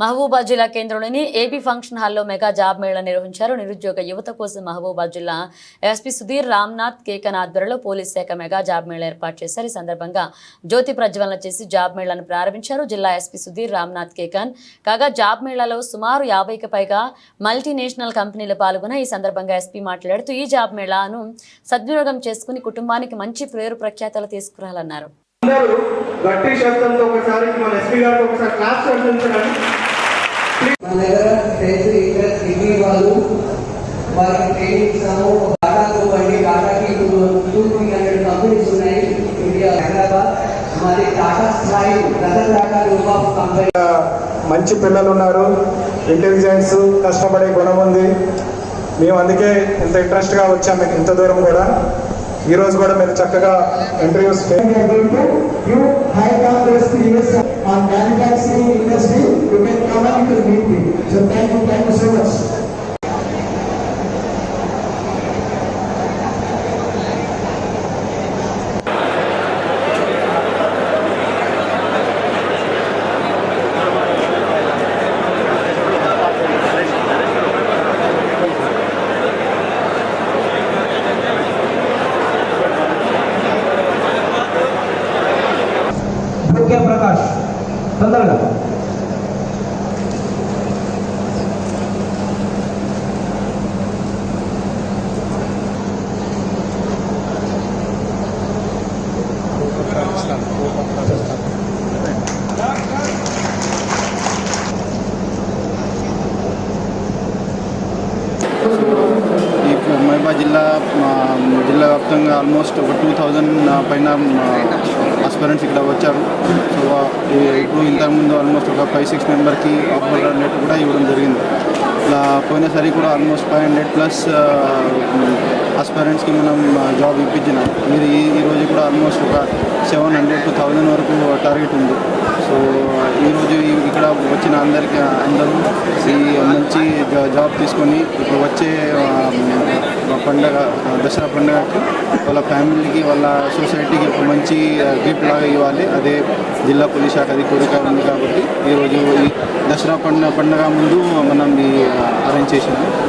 మహబూబాద్ జిల్లా కేంద్రంలోని AP function హాల్లో మెగా జాబ్ మేళా నిర్వహించారు. నిరుద్యోగ యువత కోసం మహబూబాద్ జిల్లా ఎస్పీ సుధీర్ రామ్నాథ్ కేకన్ ఆధ్వర్యంలో పోలీస్ శాఖ మెగా జాబ్ మేళా ఏర్పాటు చేశారు. ఈ సందర్భంగా జ్యోతి ప్రజ్వలన చేసి జాబ్ మేళాను ప్రారంభించారు. జిల్లా ఎస్పీ సుధీర్ రామ్నాథ్ కేకన్ కాగా జాబ్ మేళాలో సుమారు యాభైకి పైగా మల్టీనేషనల్ కంపెనీలు పాల్గొన్న ఈ సందర్భంగా ఎస్పీ మాట్లాడుతూ ఈ జాబ్ మేళాను సద్వినియోగం చేసుకుని కుటుంబానికి మంచి పేరు ప్రఖ్యాతలు తీసుకురాలన్నారు. అందరూ గట్టి శబ్దంతో ఒకసారి మన ఎస్పీ గారికి ఒకసారి క్లాస్ మన దగ్గర డిగ్రీ వాళ్ళు వారికి ట్రైనింగ్ ఇస్తాము టాటాతో బండి టాటాకి two two three hundred companies ఉన్నాయి ఇండియా హైదరాబాద్ మరి Tata Sky Ratan Tata group of company మంచి పిల్లలు ఉన్నారు ఇంటెలిజెన్స్ కష్టపడే గుణం ఉంది మేము అందుకే ఇంత ఇంట్రెస్ట్గా వచ్చాము మీకు ఇంత దూరం కూడా ఈ రోజు కూడా మీరు చక్కగా interviews give high congress to US on manufacturing industry. You can come and you can meet me. So thank you, thank you so much. ముఖ్య ప్రకాష్ తొందరగా ఈ మహబూబాద్ జిల్లా జిల్లా వ్యాప్తంగా ఆల్మోస్ట్ ఒక టూ థౌజండ్ పైన ఆస్పిరెంట్స్ ఇక్కడ వచ్చారు. సో ఇప్పుడు ఇంతకుముందు ఆల్మోస్ట్ ఒక ఫైవ్ సిక్స్ మెంబర్కి ఆఫర్ లెటర్ కూడా ఇవ్వడం జరిగింది. ఇలా పోయినసరి కూడా ఆల్మోస్ట్ ఫైవ్ హండ్రెడ్ ప్లస్ ఆస్పిరెంట్స్కి మనం జాబ్ ఇప్పించినాం. మీరు ఈ- ఈరోజు కూడా ఆల్మోస్ట్ ఒక సెవెన్ హండ్రెడ్ టు థౌజండ్ వరకు టార్గెట్ ఉంది. సో ఈరోజు ఇక్కడ వచ్చిన అందరికి అందరూ ఈ మంచి జాబ్ తీసుకొని ఇప్పుడు వచ్చే పండగ దసరా పండగకి వాళ్ళ ఫ్యామిలీకి వాళ్ళ సొసైటీకి ఒక మంచి గిఫ్ట్ లాగా ఇవ్వాలి. అదే జిల్లా పోలీస్ శాఖ అది కోరిక ఉంది కాబట్టి ఈరోజు ఈ దసరా పండుగ పండగ ముందు మనం అరేంజ్ చేసినాం.